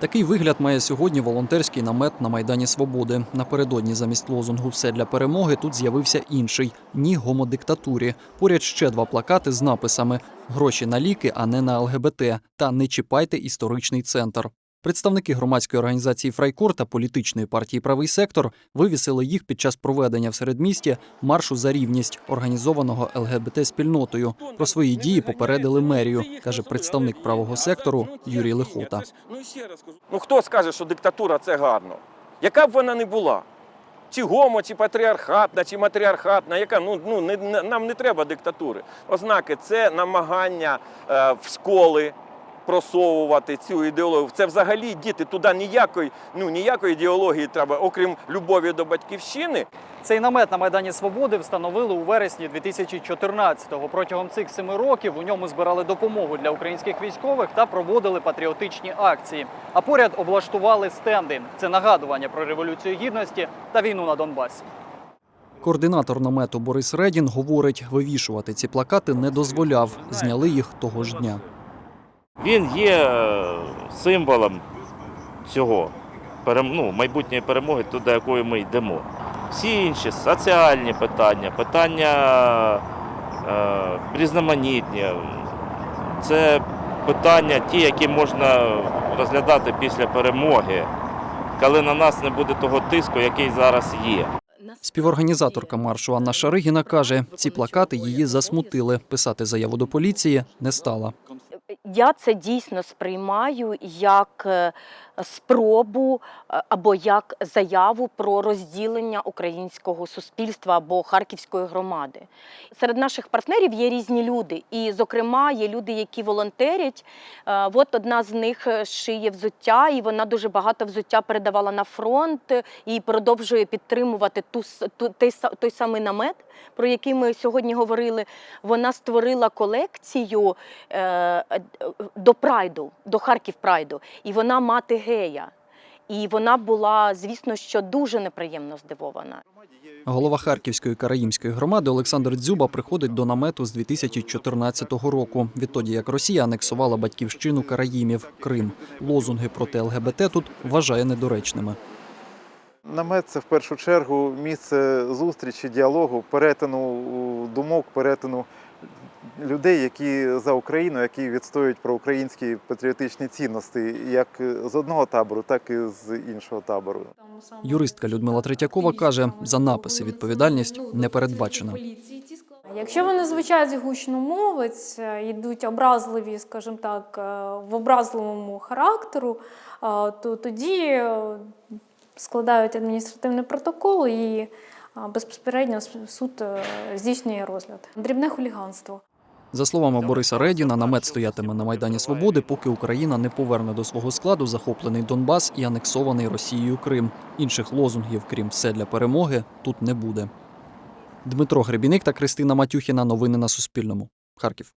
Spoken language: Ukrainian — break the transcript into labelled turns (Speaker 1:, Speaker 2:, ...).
Speaker 1: Такий вигляд має сьогодні волонтерський намет на Майдані Свободи. Напередодні замість лозунгу Все для перемоги тут з'явився інший ні гомодиктатурі. Поряд ще два плакати з написами Гроші на ліки, а не на ЛГБТ та Не чіпайте історичний центр. Представники громадської організації Фрайкор та політичної партії Правий сектор вивісили їх під час проведення в середмісті маршу за рівність, організованого ЛГБТ спільнотою. Про свої дії попередили мерію, каже представник правого сектору Юрій Лихота.
Speaker 2: Ну хто скаже, що диктатура це гарно? Яка б вона не була? Чи гомо, чи патріархатна, чи матріархатна, яка ну, ну не- нам не треба диктатури. Ознаки це намагання е, в школи просовувати цю ідеологію. Це взагалі діти туди ніякої, ну ніякої ідеології треба, окрім любові до батьківщини.
Speaker 1: Цей намет на Майдані Свободи встановили у вересні 2014-го. Протягом цих семи років у ньому збирали допомогу для українських військових та проводили патріотичні акції. А поряд облаштували стенди. Це нагадування про революцію гідності та війну на Донбасі. Координатор намету Борис Редін говорить, вивішувати ці плакати не дозволяв. Зняли їх того ж дня.
Speaker 3: Він є е, символом цього ну, майбутньої перемоги, до якої ми йдемо. Всі інші соціальні питання, питання е, різноманітні, це питання ті, які можна розглядати після перемоги, коли на нас не буде того тиску, який зараз є.
Speaker 1: Співорганізаторка маршу Анна Шаригіна каже, ці плакати її засмутили. Писати заяву до поліції не стала.
Speaker 4: Я це дійсно сприймаю як е, спробу е, або як заяву про розділення українського суспільства або харківської громади. Серед наших партнерів є різні люди, і, зокрема, є люди, які волонтерять. Е, От одна з них шиє взуття, і вона дуже багато взуття передавала на фронт і продовжує підтримувати ту, ту, той, той самий намет, про який ми сьогодні говорили. Вона створила колекцію до прайду, до Харків Прайду, і вона мати гея. І вона була, звісно, що дуже неприємно здивована.
Speaker 1: Голова Харківської караїмської громади Олександр Дзюба приходить до намету з 2014 року. Відтоді як Росія анексувала батьківщину караїмів Крим. Лозунги проти ЛГБТ тут вважає недоречними.
Speaker 5: Намет це в першу чергу місце зустрічі, діалогу, перетину думок, перетину людей, які за Україну, які відстоюють про українські патріотичні цінності, як з одного табору, так і з іншого табору.
Speaker 1: Юристка Людмила Третьякова каже, за написи відповідальність не передбачена.
Speaker 6: Якщо вони звучать гучномовець, е, йдуть образливі, скажімо так, е, в образливому характеру, е, то тоді складають адміністративний протокол і безпосередньо суд здійснює розгляд. Дрібне хуліганство.
Speaker 1: За словами Бориса Редіна, намет стоятиме на Майдані Свободи, поки Україна не поверне до свого складу захоплений Донбас і анексований Росією Крим. Інших лозунгів, крім все для перемоги, тут не буде. Дмитро Гребіник та Кристина Матюхіна. Новини на Суспільному. Харків.